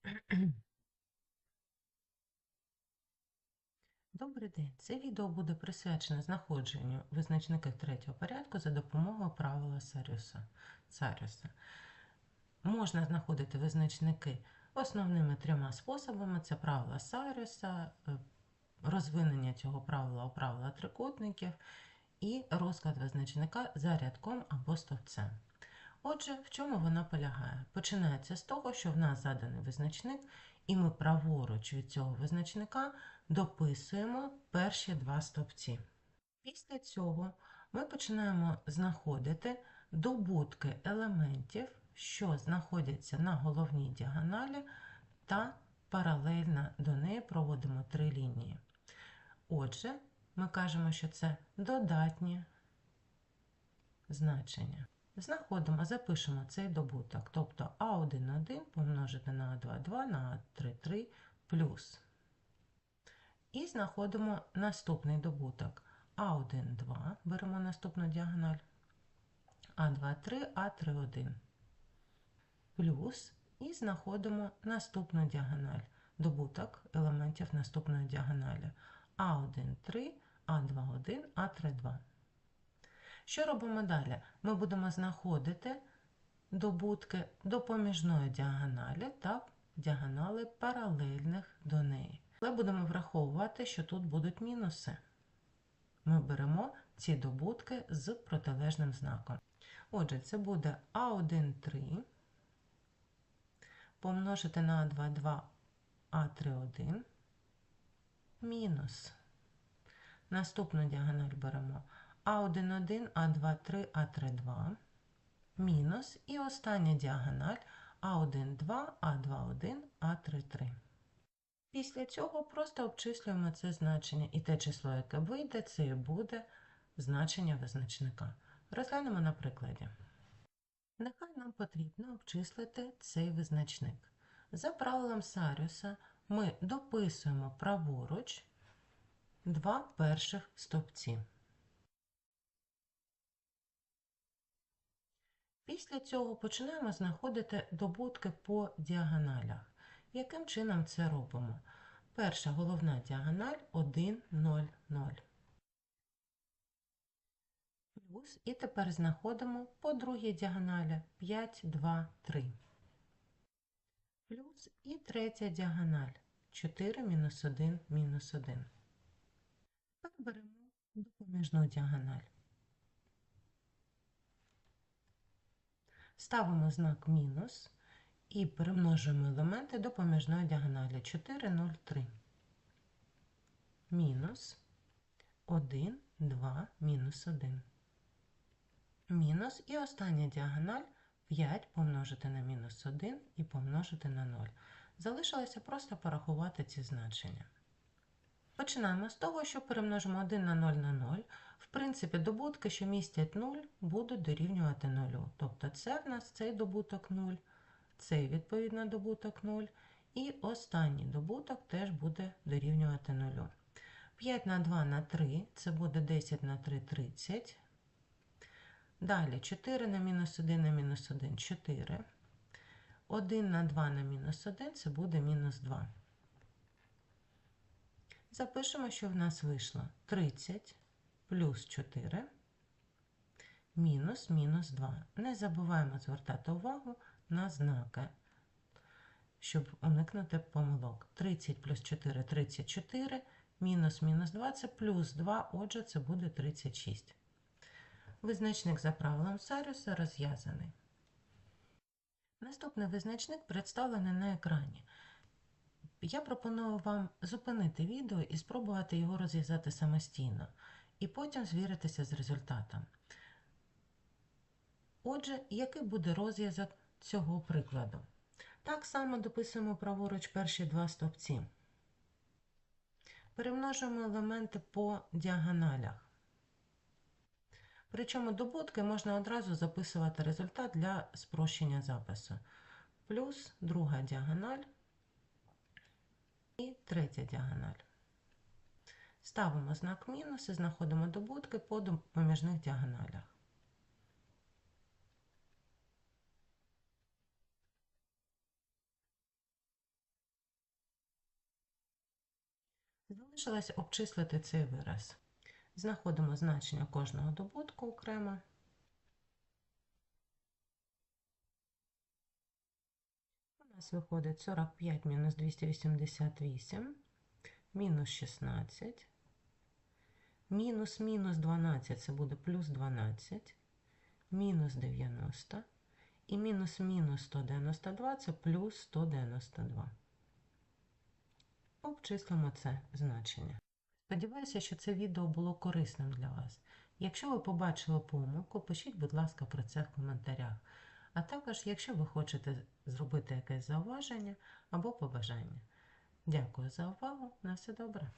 Добрий день! Це відео буде присвячене знаходженню визначників третього порядку за допомогою правила Саріуса. Саріуса. Можна знаходити визначники основними трьома способами: це правила Саріуса, е, розвинення цього правила у правила трикутників і розклад визначника за рядком або стовпцем. Отже, в чому вона полягає? Починається з того, що в нас заданий визначник, і ми праворуч від цього визначника дописуємо перші два стовпці. Після цього ми починаємо знаходити добутки елементів, що знаходяться на головній діагоналі, та паралельно до неї проводимо три лінії. Отже, ми кажемо, що це додатні значення. Знаходимо, запишемо цей добуток, тобто А1,1 помножити на А2,2 на А3,3 плюс. І знаходимо наступний добуток А1,2, беремо наступну діагональ, А2,3, А3,1 плюс. І знаходимо наступну діагональ, добуток елементів наступної діагоналі А1,3, А2,1, А3,2. Що робимо далі? Ми будемо знаходити добутки допоміжної діагоналі та діагонали паралельних до неї. Але будемо враховувати, що тут будуть мінуси. Ми беремо ці добутки з протилежним знаком. Отже, це буде А1,3 помножити на А2,2 А3,1 мінус. Наступну діагональ беремо а1,1, А2,3, А3,2 мінус і остання діагональ А1,2, А2,1, А3,3. Після цього просто обчислюємо це значення, і те число, яке вийде, це і буде значення визначника. Розглянемо на прикладі. Нехай нам потрібно обчислити цей визначник. За правилом Саріуса ми дописуємо праворуч два перших стовпці. Після цього починаємо знаходити добутки по діагоналях. Яким чином це робимо? Перша головна діагональ 1, 0, 0. Плюс, і тепер знаходимо по другій діагоналі 5, 2, 3. Плюс і третя діагональ 4, мінус 1, мінус 1. Тепер беремо допоміжну діагональ. Ставимо знак мінус і перемножуємо елементи до поміжної діагоналі 4, 0, 3. Мінус 1, 2, мінус 1. Мінус і остання діагональ 5 помножити на мінус 1 і помножити на 0. Залишилося просто порахувати ці значення. Починаємо з того, що перемножимо 1 на 0 на 0. В принципі, добутки, що містять 0, будуть дорівнювати 0. Тобто це в нас цей добуток 0, цей відповідно добуток 0. І останній добуток теж буде дорівнювати 0. 5 на 2 на 3 це буде 10 на 3 30. Далі 4 на мінус 1 на мінус 1 4. 1 на 2 на мінус 1 це буде мінус 2. Запишемо, що в нас вийшло 30 плюс 4 мінус мінус 2. Не забуваємо звертати увагу на знаки, щоб уникнути помилок. 30 плюс 4 34, мінус мінус 2 це плюс 2, отже, це буде 36. Визначник за правилом Саріуса розв'язаний. Наступний визначник представлений на екрані. Я пропоную вам зупинити відео і спробувати його розв'язати самостійно, і потім звіритися з результатом. Отже, який буде розв'язок цього прикладу? Так само дописуємо праворуч перші два стовпці. Перемножуємо елементи по діагоналях. Причому добутки можна одразу записувати результат для спрощення запису. Плюс друга діагональ і третя діагональ. Ставимо знак мінус і знаходимо добутки по допоміжних діагоналях. Залишилось обчислити цей вираз. Знаходимо значення кожного добутку окремо. Нас виходить 45 мінус 288, мінус 16, мінус мінус 12 це буде плюс 12, мінус 90 і мінус мінус 192 це плюс 192. Обчислимо це значення. Сподіваюся, що це відео було корисним для вас. Якщо ви побачили помилку, пишіть, будь ласка, про це в коментарях. А також, якщо ви хочете зробити якесь зауваження або побажання. Дякую за увагу. На все добре.